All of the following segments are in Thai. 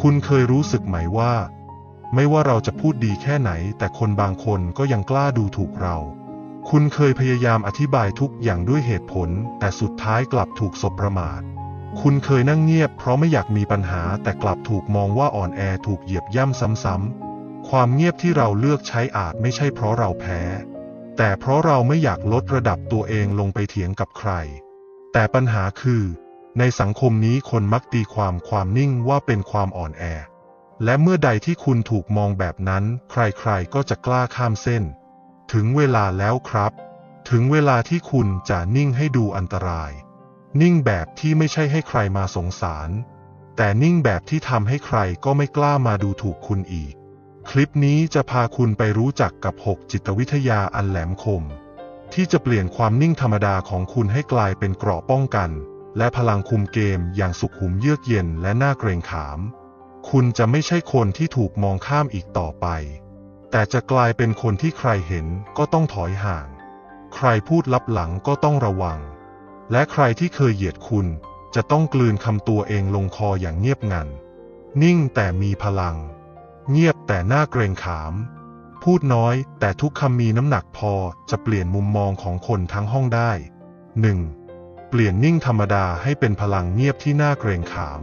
คุณเคยรู้สึกไหมว่า ไม่ว่าเราจะพูดดีแค่ไหน แต่คนบางคนก็ยังกล้าดูถูกเรา คุณเคยพยายามอธิบายทุกอย่างด้วยเหตุผล แต่สุดท้ายกลับถูกสบประมาท คุณเคยนั่งเงียบเพราะไม่อยากมีปัญหา แต่กลับถูกมองว่าอ่อนแอถูกเหยียบย่ำซ้ำๆ ความเงียบที่เราเลือกใช้อาจไม่ใช่เพราะเราแพ้ แต่เพราะเราไม่อยากลดระดับตัวเองลงไปเถียงกับใคร แต่ปัญหาคือ ในสังคมนี้คนมักตีความความนิ่งว่าเป็นความอ่อนแอ และเมื่อใดที่คุณถูกมองแบบนั้น ใครๆก็จะกล้าข้ามเส้น ถึงเวลาแล้วครับ ถึงเวลาที่คุณจะนิ่งให้ดูอันตราย นิ่งแบบที่ไม่ใช่ให้ใครมาสงสาร แต่นิ่งแบบที่ทำให้ใครก็ไม่กล้ามาดูถูกคุณอีก คลิปนี้จะพาคุณไปรู้จักกับ 6 จิตวิทยาอันแหลมคม ที่จะเปลี่ยนความนิ่งธรรมดาของคุณให้กลายเป็นเกราะป้องกัน และพลังคุมเกมอย่างสุขุมเยือกเย็นและน่าเกรงขาม คุณจะไม่ใช่คนที่ถูกมองข้ามอีกต่อไป แต่จะกลายเป็นคนที่ใครเห็นก็ต้องถอยห่าง ใครพูดลับหลังก็ต้องระวัง และใครที่เคยเหยียดคุณจะต้องกลืนคำตัวเองลงคออย่างเงียบงัน นิ่งแต่มีพลัง เงียบแต่น่าเกรงขาม พูดน้อยแต่ทุกคำมีน้ำหนักพอจะเปลี่ยนมุมมองของคนทั้งห้องได้ 1. เป ลี่ยนนิ่งธรรมดาให้เป็นพลังเงียบที่น่าเกรงขาม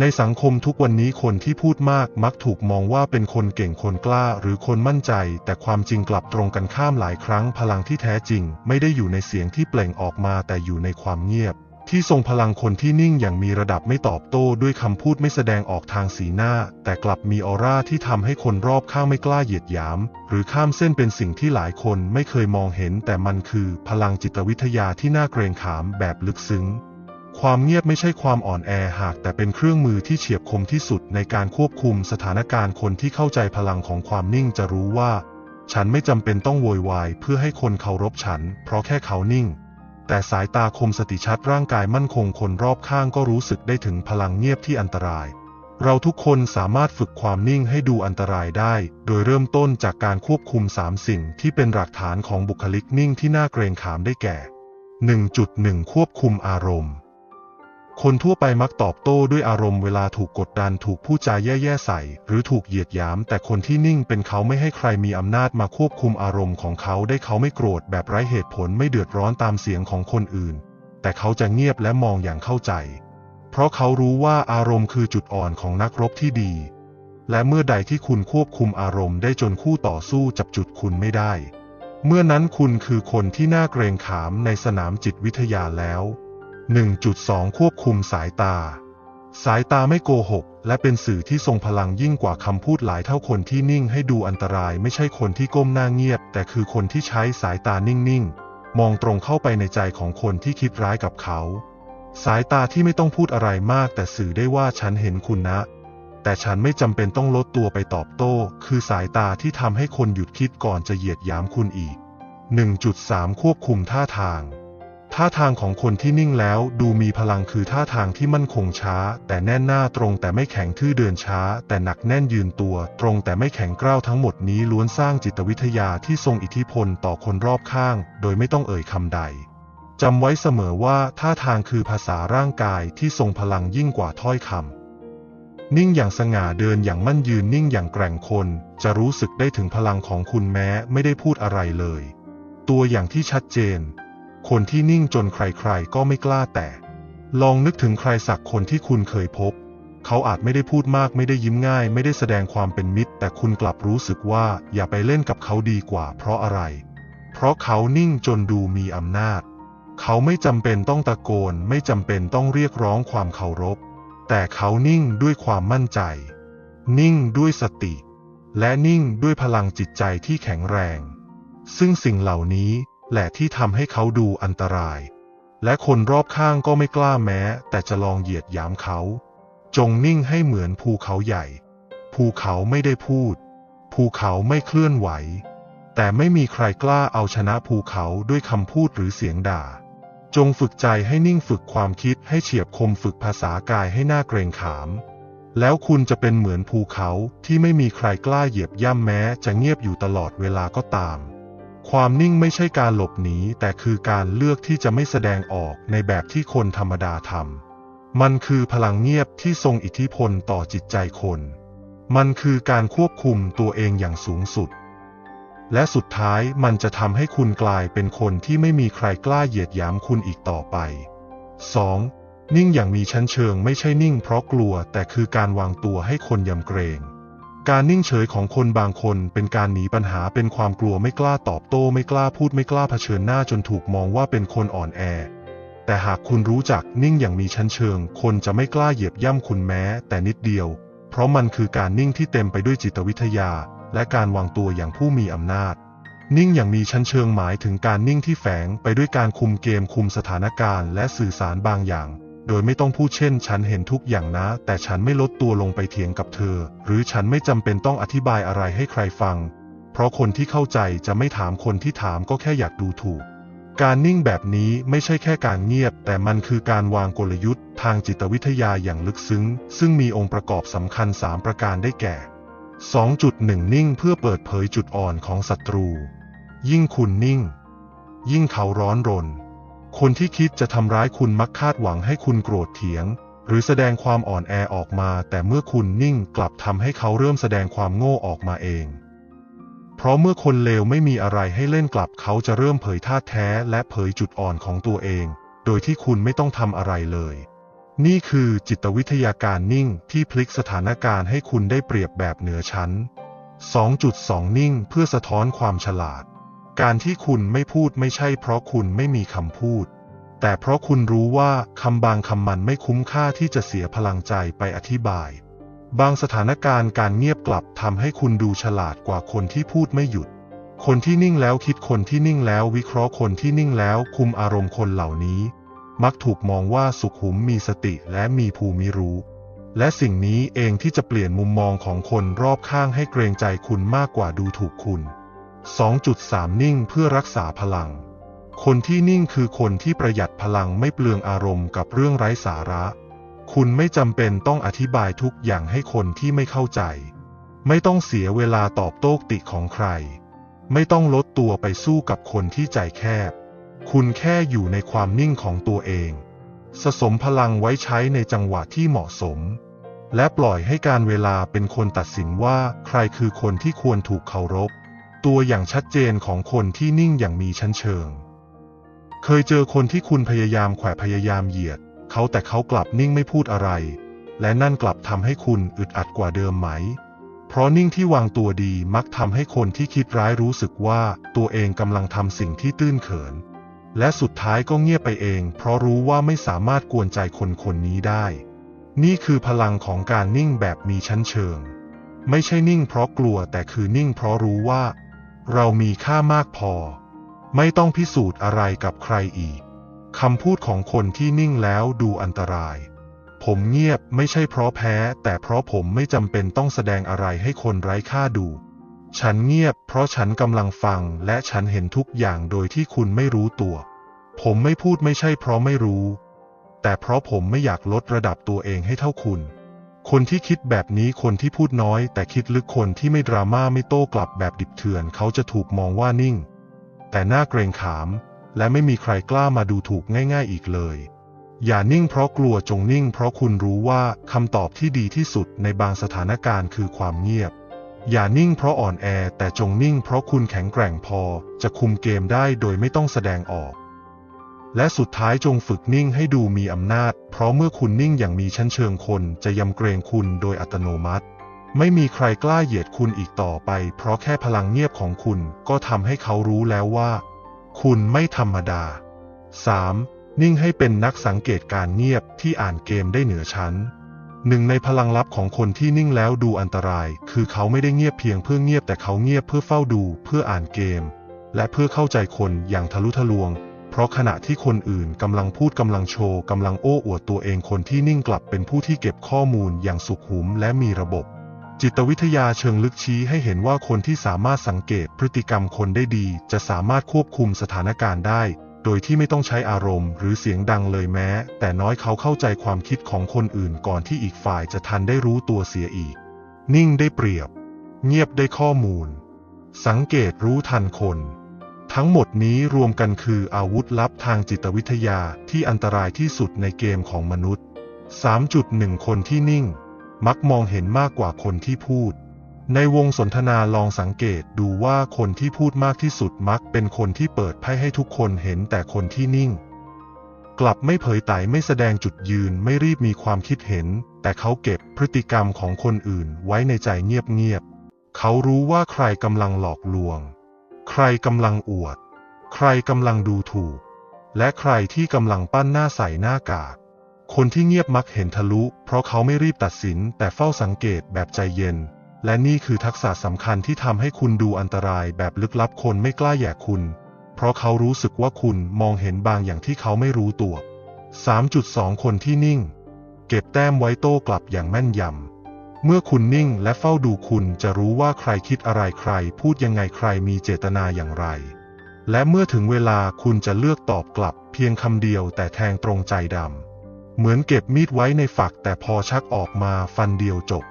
ในสังคมทุกวันนี้คนที่พูดมากมักถูกมองว่าเป็นคนเก่งคนกล้าหรือคนมั่นใจ แต่ความจริงกลับตรงกันข้ามหลายครั้งพลังที่แท้จริง ไม่ได้อยู่ในเสียงที่เปล่งออกมาแต่อยู่ในความเงียบ ที่ทรงพลังคนที่นิ่งอย่างมีระดับไม่ตอบโต้ด้วยคำพูดไม่แสดงออกทางสีหน้า แต่กลับมีออร่าที่ทำให้คนรอบข้างไม่กล้าเหยียดหยาม หรือข้ามเส้นเป็นสิ่งที่หลายคนไม่เคยมองเห็น แต่มันคือพลังจิตวิทยาที่น่าเกรงขามแบบลึกซึ้ง ความเงียบไม่ใช่ความอ่อนแอหาก แต่เป็นเครื่องมือที่เฉียบคมที่สุดในการควบคุมสถานการณ์คนที่เข้าใจพลังของความนิ่งจะรู้ว่า ฉันไม่จำเป็นต้องโวยวายเพื่อให้คนเคารพฉัน เพราะแค่เขานิ่ง แต่สายตาคมสติชัดร่างกายมั่นคงคนรอบข้างก็รู้สึกได้ถึงพลังเงียบที่อันตราย เราทุกคนสามารถฝึกความนิ่งให้ดูอันตรายได้ โดยเริ่มต้นจากการควบคุมสามสิ่งที่เป็นหลักฐานของบุคลิกนิ่งที่น่าเกรงขามได้แก่ 1.1 ควบคุมอารมณ์ คนทั่วไปมักตอบโต้ด้วยอารมณ์เวลาถูกกดดันถูกพูดจาแย่ๆใส่ หรือถูกเหยียดหยาม แต่คนที่นิ่งเป็นเขาไม่ให้ใครมีอำนาจมาควบคุมอารมณ์ของเขาได้เขาไม่โกรธแบบไร้เหตุผลไม่เดือดร้อนตามเสียงของคนอื่น แต่เขาจะเงียบและมองอย่างเข้าใจ เพราะเขารู้ว่าอารมณ์คือจุดอ่อนของนักรบที่ดี และเมื่อใดที่คุณควบคุมอารมณ์ได้จนคู่ต่อสู้จับจุดคุณไม่ได้ เมื่อนั้นคุณคือคนที่น่าเกรงขามในสนามจิตวิทยาแล้ว 1.2 ควบคุมสายตา สายตาไม่โกหก และเป็นสื่อที่ทรงพลังยิ่งกว่าคำพูดหลายเท่าคนที่นิ่งให้ดูอันตรายไม่ใช่คนที่ก้มหน้าเงียบ แต่คือคนที่ใช้สายตานิ่งๆ มองตรงเข้าไปในใจของคนที่คิดร้ายกับเขา สายตาที่ไม่ต้องพูดอะไรมาก แต่สื่อได้ว่าฉันเห็นคุณนะ แต่ฉันไม่จำเป็นต้องลดตัวไปตอบโต้ คือสายตาที่ทำให้คนหยุดคิดก่อนจะเหยียดหยามคุณอีก 1.3 ควบคุมท่าทาง ท่าทางของคนที่นิ่งแล้วดูมีพลังคือท่าทางที่มั่นคงช้า แต่แน่นหน้าตรงแต่ไม่แข็งทื่อเดินช้า แต่หนักแน่นยืนตัว ตรงแต่ไม่แข็งกร้าวทั้งหมดนี้ล้วนสร้างจิตวิทยาที่ทรงอิทธิพลต่อคนรอบข้าง โดยไม่ต้องเอ่ยคำใดจำไว้เสมอว่าท่าทางคือภาษาร่างกายที่ทรงพลังยิ่งกว่าถ้อยคำนิ่งอย่างสง่าเดินอย่างมั่นยืนนิ่งอย่างแกร่งคน จะรู้สึกได้ถึงพลังของคุณแม้ไม่ได้พูดอะไรเลย ตัวอย่างที่ชัดเจน คนที่นิ่งจนใครๆก็ไม่กล้าแตะลองนึกถึงใครสักคนที่คุณเคยพบ เขาอาจไม่ได้พูดมากไม่ได้ยิ้มง่าย ไม่ได้แสดงความเป็นมิตร แต่คุณกลับรู้สึกว่าอย่าไปเล่นกับเขาดีกว่า เพราะอะไร เพราะเขานิ่งจนดูมีอำนาจ เขาไม่จำเป็นต้องตะโกน ไม่จำเป็นต้องเรียกร้องความเคารพ แต่เขานิ่งด้วยความมั่นใจ นิ่งด้วยสติ และนิ่งด้วยพลังจิตใจที่แข็งแรง ซึ่งสิ่งเหล่านี้ แหละที่ทำให้เขาดูอันตราย และคนรอบข้างก็ไม่กล้าแม้ แต่จะลองเหยียดหยามเขา จงนิ่งให้เหมือนภูเขาใหญ่ ภูเขาไม่ได้พูด ภูเขาไม่เคลื่อนไหว แต่ไม่มีใครกล้าเอาชนะภูเขาด้วยคำพูดหรือเสียงด่า จงฝึกใจให้นิ่งฝึกความคิดให้เฉียบคมฝึกภาษากายให้หน่าเกรงขาม แล้วคุณจะเป็นเหมือนภูเขาที่ไม่มีใครกล้าเหยียบย่ำแม้จะเงียบอยู่ตลอดเวลาก็ตาม ความนิ่งไม่ใช่การหลบหนีแต่คือการเลือกที่จะไม่แสดงออกในแบบที่คนธรรมดาทำ มันคือพลังเงียบที่ทรงอิทธิพลต่อจิตใจคน มันคือการควบคุมตัวเองอย่างสูงสุด และสุดท้ายมันจะทำให้คุณกลายเป็นคนที่ไม่มีใครกล้าเหยียดหยามคุณอีกต่อไป 2. นิ่งอย่างมีชั้นเชิงไม่ใช่นิ่งเพราะกลัวแต่คือการวางตัวให้คนยำเกรง การนิ่งเฉยของคนบางคนเป็นการหนีปัญหาเป็นความกลัวไม่กล้าตอบโต้ไม่กล้าพูดไม่กล้าเผชิญหน้าจนถูกมองว่าเป็นคนอ่อนแอ แต่หากคุณรู้จักนิ่งอย่างมีชั้นเชิง คนจะไม่กล้าเหยียบย่ำคุณแม้ แต่นิดเดียว เพราะมันคือการนิ่งที่เต็มไปด้วยจิตวิทยา และการวางตัวอย่างผู้มีอำนาจ นิ่งอย่างมีชั้นเชิงหมายถึงการนิ่งที่แฝงไปด้วยการคุมเกมคุมสถานการณ์ และสื่อสารบางอย่าง โดยไม่ต้องพูดเช่น ฉันเห็นทุกอย่างนะ แต่ฉันไม่ลดตัวลงไปเถียงกับเธอ หรือฉันไม่จำเป็นต้องอธิบายอะไรให้ใครฟัง เพราะคนที่เข้าใจจะไม่ถามคนที่ถามก็แค่อยากดูถูก การนิ่งแบบนี้ไม่ใช่แค่การเงียบ แต่มันคือการวางกลยุทธ์ ทางจิตวิทยาอย่างลึกซึ้ง ซึ่งมีองค์ประกอบสำคัญ 3 ประการได้แก่ 2.1 นิ่งเพื่อเปิดเผยจุดอ่อนของศัตรู ยิ่งคุณนิ่ง ยิ่งเขาร้อนรน คนที่คิดจะทำร้ายคุณมักคาดหวังให้คุณโกรธเถียง หรือแสดงความอ่อนแอออกมา แต่เมื่อคุณนิ่งกลับทำให้เขาเริ่มแสดงความโง่ออกมาเอง เพราะเมื่อคนเลวไม่มีอะไรให้เล่นกลับเขาจะเริ่มเผยท่าแท้และเผยจุดอ่อนของตัวเอง โดยที่คุณไม่ต้องทำอะไรเลย นี่คือจิตวิทยาการนิ่งที่พลิกสถานการณ์ให้คุณได้เปรียบแบบเหนือชั้น 2.2 นิ่งเพื่อสะท้อนความฉลาด การที่คุณไม่พูดไม่ใช่เพราะคุณไม่มีคำพูด แต่เพราะคุณรู้ว่าคำบางคำมันไม่คุ้มค่าที่จะเสียพลังใจไปอธิบาย บางสถานการณ์การเงียบกลับทำให้คุณดูฉลาดกว่าคนที่พูดไม่หยุด คนที่นิ่งแล้วคิดคนที่นิ่งแล้ววิเคราะห์คนที่นิ่งแล้วคุมอารมณ์คนเหล่านี้ มักถูกมองว่าสุขุมมีสติและมีภูมิรู้และสิ่งนี้เองที่จะเปลี่ยนมุมมองของคนรอบข้างให้เกรงใจคุณมากกว่าดูถูกคุณ 2.3 นิ่งเพื่อรักษาพลัง คนที่นิ่งคือคนที่ประหยัดพลังไม่เปลืองอารมณ์กับเรื่องไร้สาระ คุณไม่จำเป็นต้องอธิบายทุกอย่างให้คนที่ไม่เข้าใจ ไม่ต้องเสียเวลาตอบโต้ติของใคร ไม่ต้องลดตัวไปสู้กับคนที่ใจแคบ คุณแค่อยู่ในความนิ่งของตัวเอง สะสมพลังไว้ใช้ในจังหวะที่เหมาะสม และปล่อยให้การเวลาเป็นคนตัดสินว่าใครคือคนที่ควรถูกเคารพ ตัวอย่างชัดเจนของคนที่นิ่งอย่างมีชั้นเชิง เคยเจอคนที่คุณพยายามแขวะพยายามเหยียด เขาแต่เขากลับนิ่งไม่พูดอะไร และนั่นกลับทำให้คุณอึดอัดกว่าเดิมไหม เพราะนิ่งที่วางตัวดีมักทำให้คนที่คิดร้ายรู้สึกว่าตัวเองกำลังทำสิ่งที่ตื้นเขิน และสุดท้ายก็เงียบไปเอง เพราะรู้ว่าไม่สามารถกวนใจคนคนนี้ได้ นี่คือพลังของการนิ่งแบบมีชั้นเชิง ไม่ใช่นิ่งเพราะกลัวแต่คือนิ่งเพราะรู้ว่า เรามีค่ามากพอ ไม่ต้องพิสูจน์อะไรกับใครอีกคำพูดของคนที่นิ่งแล้วดูอันตราย ผมเงียบไม่ใช่เพราะแพ้ แต่เพราะผมไม่จำเป็นต้องแสดงอะไรให้คนไร้ค่าดู ฉันเงียบ เพราะฉันกำลังฟัง และฉันเห็นทุกอย่างโดยที่คุณไม่รู้ตัว ผมไม่พูดไม่ใช่เพราะไม่รู้ แต่เพราะผมไม่อยากลดระดับตัวเองให้เท่าคุณ คนที่คิดแบบนี้คนที่พูดน้อย แต่คิดลึกคนที่ไม่ดราม่าไม่โต้กลับแบบดิบเถื่อน เขาจะถูกมองว่านิ่ง แต่น่าเกรงขาม และไม่มีใครกล้ามาดูถูกง่าย ๆ อีกเลย อย่านิ่งเพราะกลัวจงนิ่ง เพราะคุณรู้ว่าคำตอบที่ดีที่สุดในบางสถานการณ์คือความเงียบ อย่านิ่งเพราะอ่อนแอแต่จงนิ่งเพราะคุณแข็งแกร่งพอจะคุมเกมได้โดยไม่ต้องแสดงออก และสุดท้ายจงฝึกนิ่งให้ดูมีอำนาจ เพราะเมื่อคุณนิ่งอย่างมีชั้นเชิงคนจะยำเกรงคุณโดยอัตโนมัติ ไม่มีใครกล้าเหยียดคุณอีกต่อไป เพราะแค่พลังเงียบของคุณก็ทำให้เขารู้แล้วว่า คุณไม่ธรรมดา 3. นิ่งให้เป็นนักสังเกตการเงียบที่อ่านเกมได้เหนือชั้นหนึ่งในพลังลับของคนที่นิ่งแล้วดูอันตราย คือเขาไม่ได้เงียบเพียงเพื่อเงียบแต่เขาเงียบเพื่อเฝ้าดู เพื่ออ่านเกม และเพื่อเข้าใจคนอย่างทะลุทะลวง เพราะขณะที่คนอื่นกำลังพูดกำลังโชว์กำลังโอ้อวดตัวเองคนที่นิ่งกลับเป็นผู้ที่เก็บข้อมูลอย่างสุขุมและมีระบบ จิตวิทยาเชิงลึกชี้ให้เห็นว่าคนที่สามารถสังเกตพฤติกรรมคนได้ดี จะสามารถควบคุมสถานการณ์ได้ โดยที่ไม่ต้องใช้อารมณ์ หรือเสียงดังเลยแม้ แต่น้อยเขาเข้าใจความคิดของคนอื่นก่อนที่อีกฝ่ายจะทันได้รู้ตัวเสียอีก นิ่งได้เปรียบ เงียบได้ข้อมูล สังเกตรู้ทันคน ทั้งหมดนี้รวมกันคืออาวุธลับทางจิตวิทยาที่อันตรายที่สุดในเกมของมนุษย์ 3.1 คนที่นิ่ง มักมองเห็นมากกว่าคนที่พูด ในวงสนทนาลองสังเกตดูว่าคนที่พูดมากที่สุดมักเป็นคนที่เปิดไพ่ให้ทุกคนเห็นแต่คนที่นิ่ง กลับไม่เผยไตไม่แสดงจุดยืนไม่รีบมีความคิดเห็น แต่เขาเก็บพฤติกรรมของคนอื่นไว้ในใจเงียบๆเขารู้ว่าใครกำลังหลอกลวง ใครกำลังอวด ใครกำลังดูถูก และใครที่กำลังปั้นหน้าใส่หน้ากาก คนที่เงียบมักเห็นทะลุ เพราะเขาไม่รีบตัดสิน แต่เฝ้าสังเกตแบบใจเย็น และนี่คือทักษะสำคัญที่ทำให้คุณดูอันตรายแบบลึกลับคนไม่กล้าแย่คุณ เพราะเขารู้สึกว่าคุณมองเห็นบางอย่างที่เขาไม่รู้ตัว 3.2 คนที่นิ่ง เก็บแต้มไว้โต้กลับอย่างแม่นยำ เมื่อคุณนิ่งและเฝ้าดูคุณจะรู้ว่าใครคิดอะไรใคร พูดยังไงใครมีเจตนาอย่างไร และเมื่อถึงเวลาคุณจะเลือกตอบกลับ เพียงคำเดียวแต่แทงตรงใจดำ เหมือนเก็บมีดไว้ในฝักแต่พอชักออกมาฟันเดียวจบ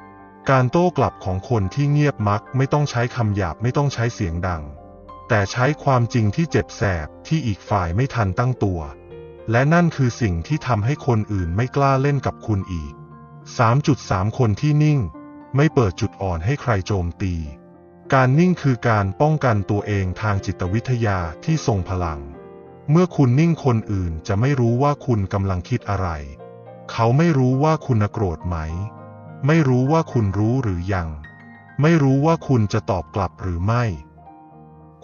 การโต้กลับของคนที่เงียบมัก ไม่ต้องใช้คำหยาบไม่ต้องใช้เสียงดัง แต่ใช้ความจริงที่เจ็บแสบที่อีกฝ่ายไม่ทันตั้งตัว และนั่นคือสิ่งที่ทำให้คนอื่นไม่กล้าเล่นกับคุณอีก 3.3 คนที่นิ่ง ไม่เปิดจุดอ่อนให้ใครโจมตี การนิ่งคือการป้องกันตัวเองทางจิตวิทยาที่ทรงพลัง เมื่อคุณนิ่งคนอื่นจะไม่รู้ว่าคุณกำลังคิดอะไร เขาไม่รู้ว่าคุณโกรธไหม ไม่รู้ว่าคุณรู้หรือยัง ไม่รู้ว่าคุณจะตอบกลับหรือไม่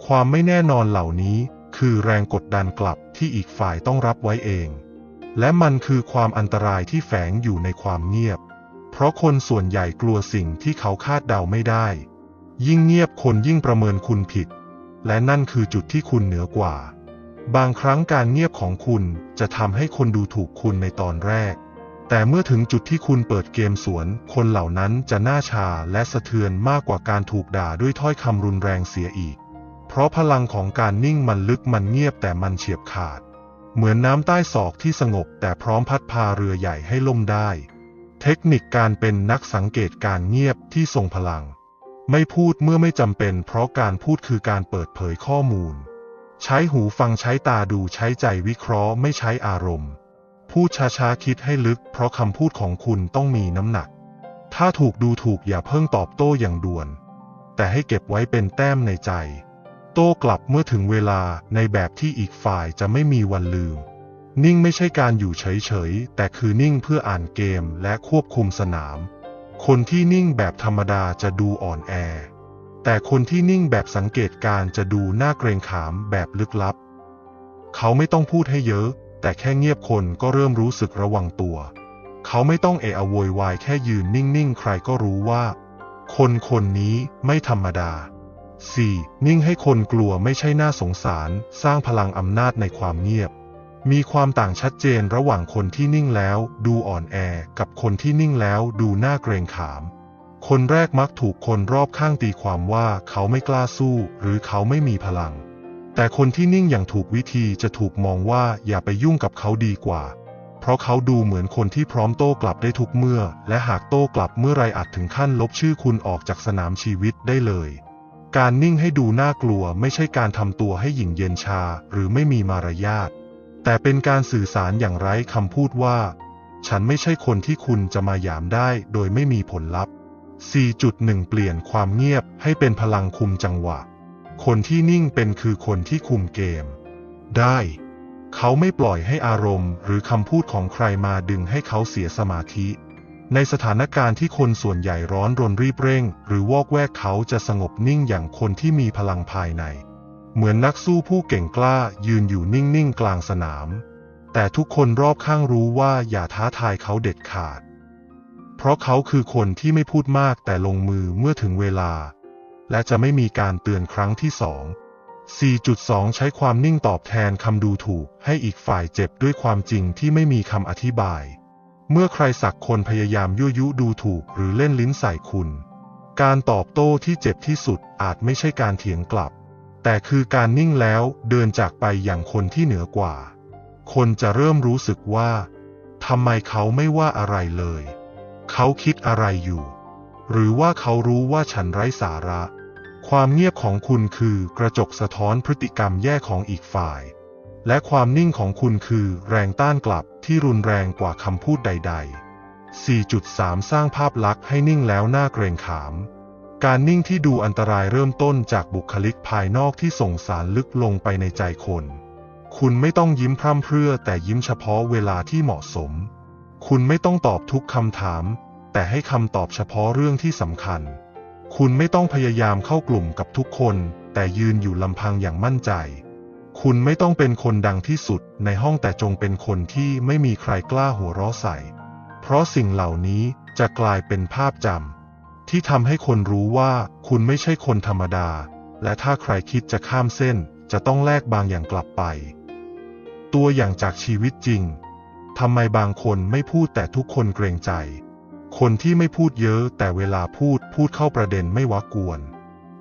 ความไม่แน่นอนเหล่านี้คือแรงกดดันกลับที่อีกฝ่ายต้องรับไว้เอง และมันคือความอันตรายที่แฝงอยู่ในความเงียบ เพราะคนส่วนใหญ่กลัวสิ่งที่เขาคาดเดาไม่ได้ ยิ่งเงียบคนยิ่งประเมินคุณผิด และนั่นคือจุดที่คุณเหนือกว่า บางครั้งการเงียบของคุณจะทำให้คนดูถูกคุณในตอนแรก แต่เมื่อถึงจุดที่คุณเปิดเกมสวน คนเหล่านั้นจะหน้าชาและสะเทือนมากกว่าการถูกด่าด้วยถ้อยคำรุนแรงเสียอีก เพราะพลังของการนิ่งมันลึกมันเงียบแต่มันเฉียบขาด เหมือนน้ำใต้ศอกที่สงบแต่พร้อมพัดพาเรือใหญ่ให้ล่มได้ เทคนิคการเป็นนักสังเกตการเงียบที่ทรงพลัง ไม่พูดเมื่อไม่จำเป็น เพราะการพูดคือการเปิดเผยข้อมูล ใช้หูฟังใช้ตาดูใช้ใจวิเคราะห์ไม่ใช้อารมณ์ พูดช้าๆคิดให้ลึก เพราะคำพูดของคุณต้องมีน้ำหนัก ถ้าถูกดูถูกอย่าเพิ่งตอบโต้อย่างด่วน แต่ให้เก็บไว้เป็นแต้มในใจ โต้กลับเมื่อถึงเวลาในแบบที่อีกฝ่ายจะไม่มีวันลืม นิ่งไม่ใช่การอยู่เฉยๆ แต่คือนิ่งเพื่ออ่านเกมและควบคุมสนาม คนที่นิ่งแบบธรรมดาจะดูอ่อนแอ แต่คนที่นิ่งแบบสังเกตการจะดูน่าเกรงขามแบบลึกลับ เขาไม่ต้องพูดให้เยอะ แต่แค่เงียบคนก็เริ่มรู้สึกระวังตัว เขาไม่ต้องเอะอะโวยวายแค่ยืนนิ่งๆ ใครก็รู้ว่า คนคนนี้ไม่ธรรมดา 4. นิ่งให้คนกลัวไม่ใช่น่าสงสาร สร้างพลังอำนาจในความเงียบ มีความต่างชัดเจนระหว่างคนที่นิ่งแล้วดูอ่อนแอ กับคนที่นิ่งแล้วดูน่าเกรงขาม คนแรกมักถูกคนรอบข้างตีความว่าเขาไม่กล้าสู้ หรือเขาไม่มีพลัง แต่คนที่นิ่งอย่างถูกวิธีจะถูกมองว่าอย่าไปยุ่งกับเขาดีกว่า เพราะเขาดูเหมือนคนที่พร้อมโต้กลับได้ทุกเมื่อ และหากโต้กลับเมื่อไรอาจถึงขั้นลบชื่อคุณออกจากสนามชีวิตได้เลย การนิ่งให้ดูน่ากลัวไม่ใช่การทำตัวให้หยิ่งเย็นชาหรือไม่มีมารยาท แต่เป็นการสื่อสารอย่างไร้คำพูดว่า ฉันไม่ใช่คนที่คุณจะมาหยามได้โดยไม่มีผลลัพธ์ 4.1 เปลี่ยนความเงียบให้เป็นพลังคุมจังหวะ คนที่นิ่งเป็นคือคนที่คุมเกม ได้ เขาไม่ปล่อยให้อารมณ์ หรือคำพูดของใครมาดึงให้เขาเสียสมาธิ ในสถานการณ์ที่คนส่วนใหญ่ร้อนรนรีบเร่ง หรือวอกแวกเขาจะสงบนิ่งอย่างคนที่มีพลังภายใน เหมือนนักสู้ผู้เก่งกล้ายืนอยู่นิ่งๆกลางสนาม แต่ทุกคนรอบข้างรู้ว่าอย่าท้าทายเขาเด็ดขาด เพราะเขาคือคนที่ไม่พูดมากแต่ลงมือเมื่อถึงเวลา และจะไม่มีการเตือนครั้งที่สอง 4.2 ใช้ความนิ่งตอบแทนคำดูถูกให้อีกฝ่ายเจ็บด้วยความจริงที่ไม่มีคำอธิบาย เมื่อใครสักคนพยายามยั่วยุดูถูกหรือเล่นลิ้นใส่คุณ การตอบโต้ที่เจ็บที่สุดอาจไม่ใช่การเถียงกลับ แต่คือการนิ่งแล้วเดินจากไปอย่างคนที่เหนือกว่า คนจะเริ่มรู้สึกว่าทำไมเขาไม่ว่าอะไรเลย เขาคิดอะไรอยู่ หรือว่าเขารู้ว่าฉันไร้สาระ ความเงียบของคุณคือกระจกสะท้อนพฤติกรรมแย่ของอีกฝ่าย และความนิ่งของคุณคือแรงต้านกลับที่รุนแรงกว่าคำพูดใด ๆ 4.3 สร้างภาพลักษณ์ให้นิ่งแล้วน่าเกรงขาม การนิ่งที่ดูอันตรายเริ่มต้นจากบุคลิกภายนอกที่ส่งสารลึกลงไปในใจคน คุณไม่ต้องยิ้มพร่ำเพรื่อแต่ยิ้มเฉพาะเวลาที่เหมาะสม คุณไม่ต้องตอบทุกคำถาม แต่ให้คำตอบเฉพาะเรื่องที่สำคัญ คุณไม่ต้องพยายามเข้ากลุ่มกับทุกคน แต่ยืนอยู่ลำพังอย่างมั่นใจ คุณไม่ต้องเป็นคนดังที่สุดในห้องแต่จงเป็นคนที่ไม่มีใครกล้าหัวเราะใส่ เพราะสิ่งเหล่านี้จะกลายเป็นภาพจำที่ทำให้คนรู้ว่าคุณไม่ใช่คนธรรมดา และถ้าใครคิดจะข้ามเส้น จะต้องแลกบางอย่างกลับไป ตัวอย่างจากชีวิตจริงทำไมบางคนไม่พูดแต่ทุกคนเกรงใจ คนที่ไม่พูดเยอะแต่เวลาพูดพูดเข้าประเด็นไม่วากวน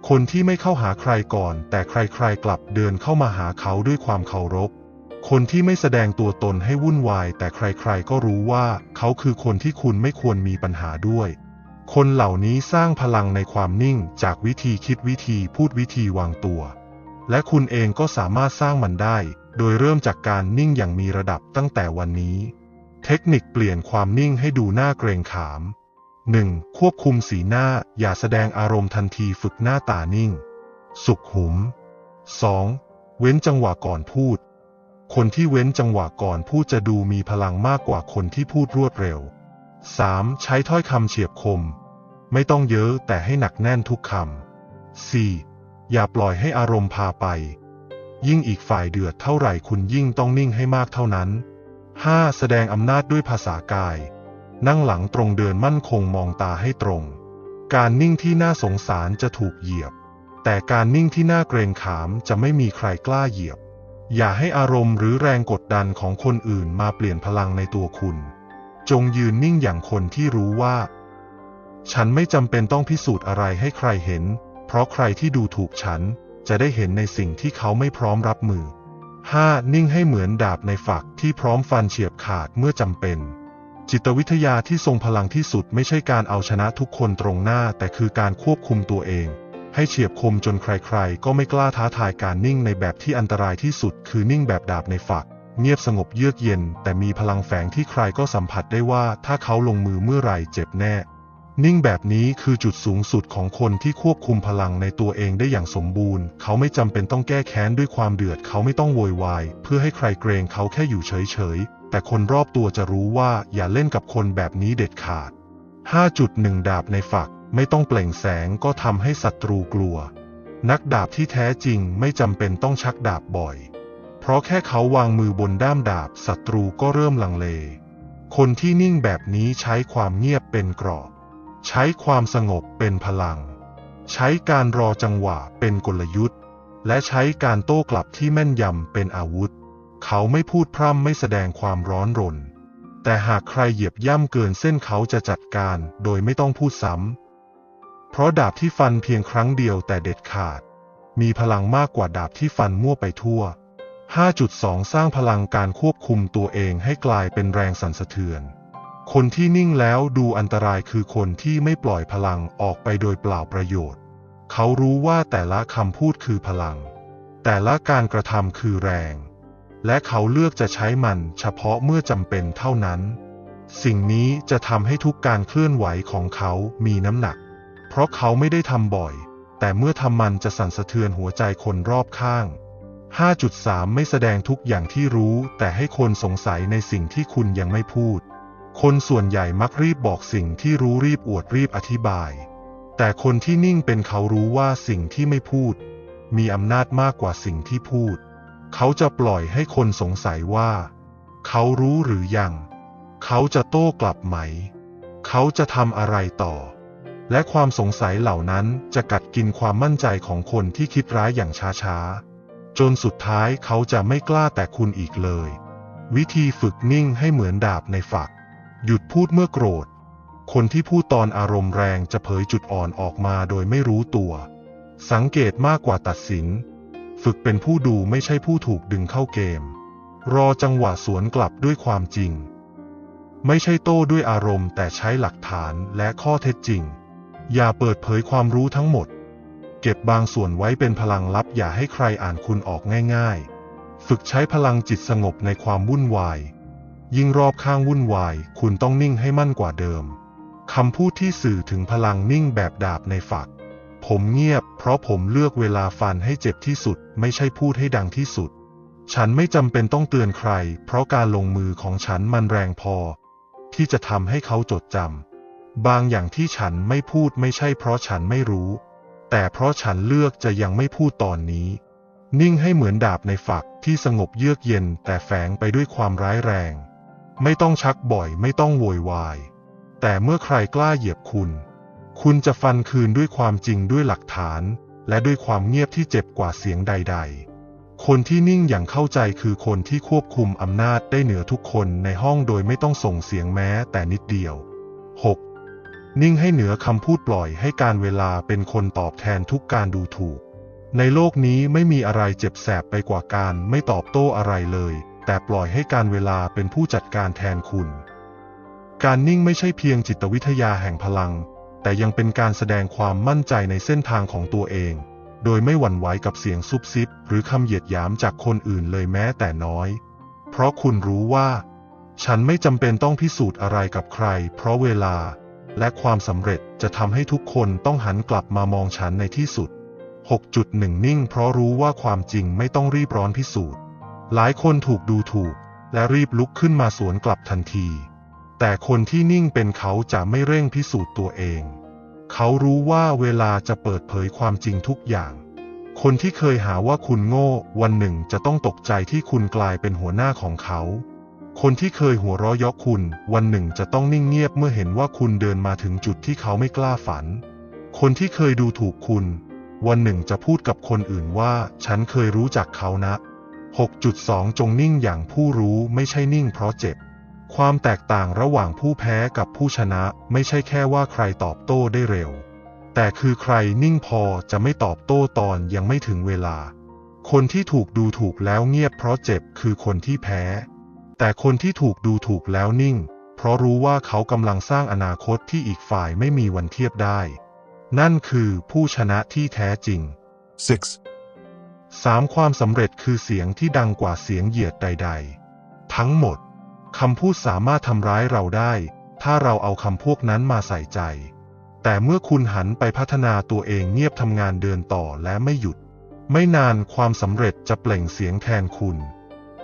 คนที่ไม่เข้าหาใครก่อน แต่ใครๆกลับเดินเข้ามาหาเขาด้วยความเคารพ คนที่ไม่แสดงตัวตนให้วุ่นวาย แต่ใครๆก็รู้ว่า เขาคือคนที่คุณไม่ควรมีปัญหาด้วย คนเหล่านี้สร้างพลังในความนิ่งจากวิธีคิดวิธีพูดวิธีวางตัว และคุณเองก็สามารถสร้างมันได้ โดยเริ่มจากการนิ่งอย่างมีระดับตั้งแต่วันนี้ เทคนิคเปลี่ยนความนิ่งให้ดูน่าเกรงขาม 1. ควบคุมสีหน้าอย่าแสดงอารมณ์ทันทีฝึกหน้าตานิ่ง สุขหุม 2. เว้นจังหวะก่อนพูด คนที่เว้นจังหวะก่อนพูดจะดูมีพลังมากกว่าคนที่พูดรวดเร็ว 3. ใช้ถ้อยคำเฉียบคม ไม่ต้องเยอะแต่ให้หนักแน่นทุกคำ 4. อย่าปล่อยให้อารมณ์พาไป ยิ่งอีกฝ่ายเดือดเท่าไหร่คุณยิ่งต้องนิ่งให้มากเท่านั้น 5. แสดงอำนาจด้วยภาษากาย นั่งหลังตรงเดินมั่นคงมองตาให้ตรง การนิ่งที่น่าสงสารจะถูกเหยียบ แต่การนิ่งที่น่าเกรงขามจะไม่มีใครกล้าเหยียบ อย่าให้อารมณ์หรือแรงกดดันของคนอื่นมาเปลี่ยนพลังในตัวคุณ จงยืนนิ่งอย่างคนที่รู้ว่า ฉันไม่จำเป็นต้องพิสูจน์อะไรให้ใครเห็น เพราะใครที่ดูถูกฉันจะได้เห็นในสิ่งที่เขาไม่พร้อมรับมือ 5. นิ่งให้เหมือนดาบในฝักที่พร้อมฟันเฉียบขาดเมื่อจำเป็น จิตวิทยาที่ทรงพลังที่สุดไม่ใช่การเอาชนะทุกคนตรงหน้า แต่คือการควบคุมตัวเอง ให้เฉียบคมจนใครๆ ก็ไม่กล้าท้าทายการนิ่งในแบบที่อันตรายที่สุด คือนิ่งแบบดาบในฝัก เงียบสงบเยือกเย็น แต่มีพลังแฝงที่ใครก็สัมผัสได้ว่าถ้าเขาลงมือเมื่อไหร่เจ็บแน่ นิ่งแบบนี้คือจุดสูงสุดของคนที่ควบคุมพลังในตัวเองได้อย่างสมบูรณ์ เขาไม่จำเป็นต้องแก้แค้นด้วยความเดือด เขาไม่ต้องโวยวาย เพื่อให้ใครเกรงเขาแค่อยู่เฉยๆ แต่คนรอบตัวจะรู้ว่าอย่าเล่นกับคนแบบนี้เด็ดขาด 5.1 ดาบในฝักไม่ต้องเปล่งแสงก็ทำให้ศัตรูกลัว นักดาบที่แท้จริงไม่จำเป็นต้องชักดาบบ่อย เพราะแค่เขาวางมือบนด้ามดาบศัตรูก็เริ่มลังเล คนที่นิ่งแบบนี้ใช้ความเงียบเป็นกรอบ ใช้ความสงบเป็นพลัง ใช้การรอจังหวะเป็นกลยุทธ์ และใช้การโต้กลับที่แม่นยำเป็นอาวุธ เขาไม่พูดพร่ำไม่แสดงความร้อนรน แต่หากใครเหยียบย่ำเกินเส้นเขาจะจัดการโดยไม่ต้องพูดซ้ำ เพราะดาบที่ฟันเพียงครั้งเดียวแต่เด็ดขาด มีพลังมากกว่าดาบที่ฟันมั่วไปทั่ว 5.2 สร้างพลังการควบคุมตัวเองให้กลายเป็นแรงสั่นสะเทือน คนที่นิ่งแล้วดูอันตรายคือคนที่ไม่ปล่อยพลังออกไปโดยเปล่าประโยชน์ เขารู้ว่าแต่ละคำพูดคือพลัง แต่ละการกระทำคือแรง และเขาเลือกจะใช้มันเฉพาะเมื่อจำเป็นเท่านั้น สิ่งนี้จะทำให้ทุกการเคลื่อนไหวของเขามีน้ำหนัก เพราะเขาไม่ได้ทำบ่อย แต่เมื่อทำมันจะสั่นสะเทือนหัวใจคนรอบข้าง 5.3 ไม่แสดงทุกอย่างที่รู้ แต่ให้คนสงสัยในสิ่งที่คุณยังไม่พูด คนส่วนใหญ่มักรีบบอกสิ่งที่รู้รีบอวดรีบอธิบาย แต่คนที่นิ่งเป็นเขารู้ว่าสิ่งที่ไม่พูด มีอำนาจมากกว่าสิ่งที่พูด เขาจะปล่อยให้คนสงสัยว่า เขารู้หรือยัง เขาจะโต้กลับไหม เขาจะทำอะไรต่อ และความสงสัยเหล่านั้นจะกัดกินความมั่นใจของคนที่คิดร้ายอย่างช้าๆ จนสุดท้ายเขาจะไม่กล้าแต่คุณอีกเลย วิธีฝึกนิ่งให้เหมือนดาบในฝัก หยุดพูดเมื่อโกรธ คนที่พูดตอนอารมณ์แรงจะเผยจุดอ่อนออกมาโดยไม่รู้ตัว สังเกตมากกว่าตัดสิน ฝึกเป็นผู้ดูไม่ใช่ผู้ถูกดึงเข้าเกม รอจังหวะสวนกลับด้วยความจริง ไม่ใช่โต้ด้วยอารมณ์ แต่ใช้หลักฐานและข้อเท็จจริง อย่าเปิดเผยความรู้ทั้งหมด เก็บบางส่วนไว้เป็นพลังลับอย่าให้ใครอ่านคุณออกง่าย ๆ ฝึกใช้พลังจิตสงบในความวุ่นวาย ยิ่งรอบข้างวุ่นวาย คุณต้องนิ่งให้มั่นกว่าเดิมคำพูดที่สื่อถึงพลังนิ่งแบบดาบในฝัก ผมเงียบ เพราะผมเลือกเวลาฟันให้เจ็บที่สุด ไม่ใช่พูดให้ดังที่สุด ฉันไม่จำเป็นต้องเตือนใคร เพราะการลงมือของฉันมันแรงพอ ที่จะทำให้เขาจดจำบางอย่างที่ฉันไม่พูดไม่ใช่เพราะฉันไม่รู้ แต่เพราะฉันเลือกจะยังไม่พูดตอนนี้ นิ่งให้เหมือนดาบในฝักที่สงบเยือกเย็น แต่แฝงไปด้วยความร้ายแรง ไม่ต้องชักบ่อย ไม่ต้องโวยวาย แต่เมื่อใครกล้าเหยียบคุณ คุณจะฟันคืนด้วยความจริงด้วยหลักฐาน และด้วยความเงียบที่เจ็บกว่าเสียงใด ๆ คนที่นิ่งอย่างเข้าใจคือคนที่ควบคุมอำนาจได้เหนือทุกคนในห้องโดยไม่ต้องส่งเสียงแม้แต่นิดเดียว 6. นิ่งให้เหนือคำพูดปล่อยให้การเวลาเป็นคนตอบแทนทุกการดูถูก ในโลกนี้ไม่มีอะไรเจ็บแสบไปกว่าการไม่ตอบโต้อะไรเลย แต่ปล่อยให้การเวลาเป็นผู้จัดการแทนคุณ การนิ่งไม่ใช่เพียงจิตวิทยาแห่งพลัง แต่ยังเป็นการแสดงความมั่นใจในเส้นทางของตัวเอง โดยไม่หวั่นไหวกับเสียงซุบซิบ หรือคำเหยียดหยามจากคนอื่นเลยแม้แต่น้อย เพราะคุณรู้ว่า ฉันไม่จำเป็นต้องพิสูจน์อะไรกับใคร เพราะเวลา และความสำเร็จจะทำให้ทุกคนต้องหันกลับมามองฉันในที่สุด 6.1 นิ่ง เพราะรู้ว่าความจริงไม่ต้องรีบร้อนพิสูจน์ หลายคนถูกดูถูก และรีบลุกขึ้นมาสวนกลับทันที แต่คนที่นิ่งเป็นเขาจะไม่เร่งพิสูจน์ตัวเอง เขารู้ว่าเวลาจะเปิดเผยความจริงทุกอย่าง คนที่เคยหาว่าคุณโง่ วันหนึ่งจะต้องตกใจที่คุณกลายเป็นหัวหน้าของเขา คนที่เคยหัวเราะยาะคุณ วันหนึ่งจะต้องนิ่งเงียบเมื่อเห็นว่าคุณเดินมาถึงจุดที่เขาไม่กล้าฝัน คนที่เคยดูถูกคุณ วันหนึ่งจะพูดกับคนอื่นว่า ฉันเคยรู้จักเขานะ 6.2 จงนิ่งอย่างผู้รู้ไม่ใช่นิ่งเพราะเจ็บ ความแตกต่างระหว่างผู้แพ้กับผู้ชนะไม่ใช่แค่ว่าใครตอบโต้ได้เร็ว แต่คือใครนิ่งพอจะไม่ตอบโต้ตอนยังไม่ถึงเวลา คนที่ถูกดูถูกแล้วเงียบเพราะเจ็บคือคนที่แพ้ แต่คนที่ถูกดูถูกแล้วนิ่ง เพราะรู้ว่าเขากำลังสร้างอนาคตที่อีกฝ่ายไม่มีวันเทียบได้ นั่นคือผู้ชนะที่แท้จริง 6. 3. ความสำเร็จคือเสียงที่ดังกว่าเสียงเหยียดใด ๆ ทั้งหมด คำพูดสามารถทำร้ายเราได้ ถ้าเราเอาคำพวกนั้นมาใส่ใจ แต่เมื่อคุณหันไปพัฒนาตัวเองเงียบทำงานเดินต่อและไม่หยุด ไม่นานความสำเร็จจะเปล่งเสียงแทนคุณ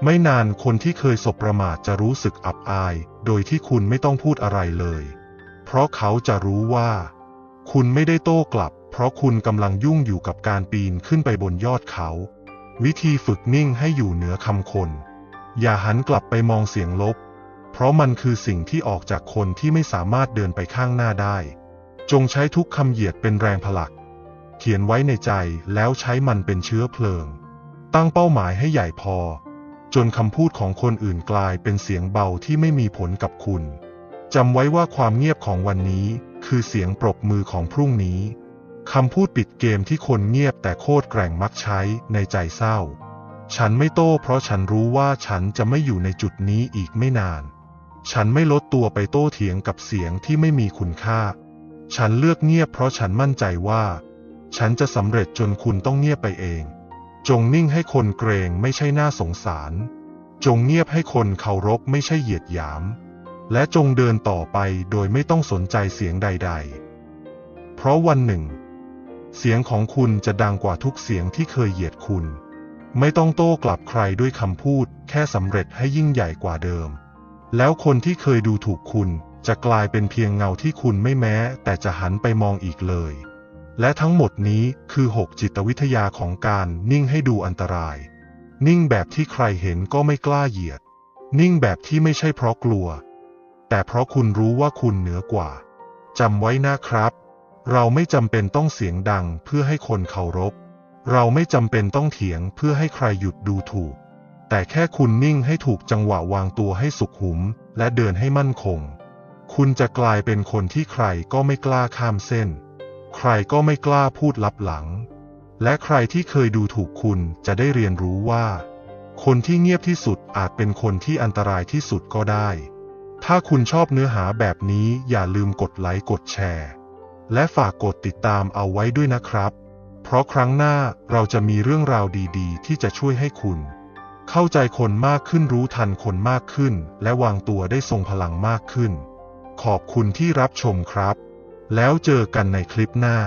ไม่นานคนที่เคยสบประมาทจะรู้สึกอับอาย โดยที่คุณไม่ต้องพูดอะไรเลย เพราะเขาจะรู้ว่า คุณไม่ได้โต้กลับ เพราะคุณกำลังยุ่งอยู่กับการปีนขึ้นไปบนยอดเขา วิธีฝึกนิ่งให้อยู่เหนือคำคน อย่าหันกลับไปมองเสียงลบ เพราะมันคือสิ่งที่ออกจากคนที่ไม่สามารถเดินไปข้างหน้าได้ จงใช้ทุกคำเหยียดเป็นแรงผลัก เขียนไว้ในใจแล้วใช้มันเป็นเชื้อเพลิง ตั้งเป้าหมายให้ใหญ่พอ จนคำพูดของคนอื่นกลายเป็นเสียงเบาที่ไม่มีผลกับคุณจำไว้ว่าความเงียบของวันนี้คือเสียงปรบมือของพรุ่งนี้คำพูดปิดเกมที่คนเงียบแต่โคตรแกร่งมักใช้ในใจเศร้า ฉันไม่โต้เพราะฉันรู้ว่าฉันจะไม่อยู่ในจุดนี้อีกไม่นาน ฉันไม่ลดตัวไปโต้เถียงกับเสียงที่ไม่มีคุณค่า ฉันเลือกเงียบเพราะฉันมั่นใจว่า ฉันจะสำเร็จจนคุณต้องเงียบไปเอง จงนิ่งให้คนเกรงไม่ใช่น่าสงสาร จงเงียบให้คนเคารพไม่ใช่เหยียดหยาม และจงเดินต่อไปโดยไม่ต้องสนใจเสียงใด ๆ เพราะวันหนึ่ง เสียงของคุณจะดังกว่าทุกเสียงที่เคยเหยียดคุณ ไม่ต้องโต้กลับใครด้วยคำพูด แค่สำเร็จให้ยิ่งใหญ่กว่าเดิม แล้วคนที่เคยดูถูกคุณจะกลายเป็นเพียงเงาที่คุณไม่แม้ แต่จะหันไปมองอีกเลย และทั้งหมดนี้คือ 6 จิตวิทยาของการนิ่งให้ดูอันตราย นิ่งแบบที่ใครเห็นก็ไม่กล้าเหยียด นิ่งแบบที่ไม่ใช่เพราะกลัว แต่เพราะคุณรู้ว่าคุณเหนือกว่าจำไว้นะครับ เราไม่จำเป็นต้องเสียงดังเพื่อให้คนเคารพ เราไม่จำเป็นต้องเถียงเพื่อให้ใครหยุดดูถูก แต่แค่คุณนิ่งให้ถูกจังหวะวางตัวให้สุขหุม และเดินให้มั่นคง คุณจะกลายเป็นคนที่ใครก็ไม่กล้าข้ามเส้น ใครก็ไม่กล้าพูดลับหลัง และใครที่เคยดูถูกคุณจะได้เรียนรู้ว่า คนที่เงียบที่สุดอาจเป็นคนที่อันตรายที่สุดก็ได้ ถ้าคุณชอบเนื้อหาแบบนี้อย่าลืมกดไลค์กดแชร์ และฝากกดติดตามเอาไว้ด้วยนะครับ เพราะครั้งหน้าเราจะมีเรื่องราวดีๆ ที่จะช่วยให้คุณ เข้าใจคนมากขึ้นรู้ทันคนมากขึ้น และวางตัวได้ทรงพลังมากขึ้น ขอบคุณที่รับชมครับ แล้วเจอกันในคลิปหน้า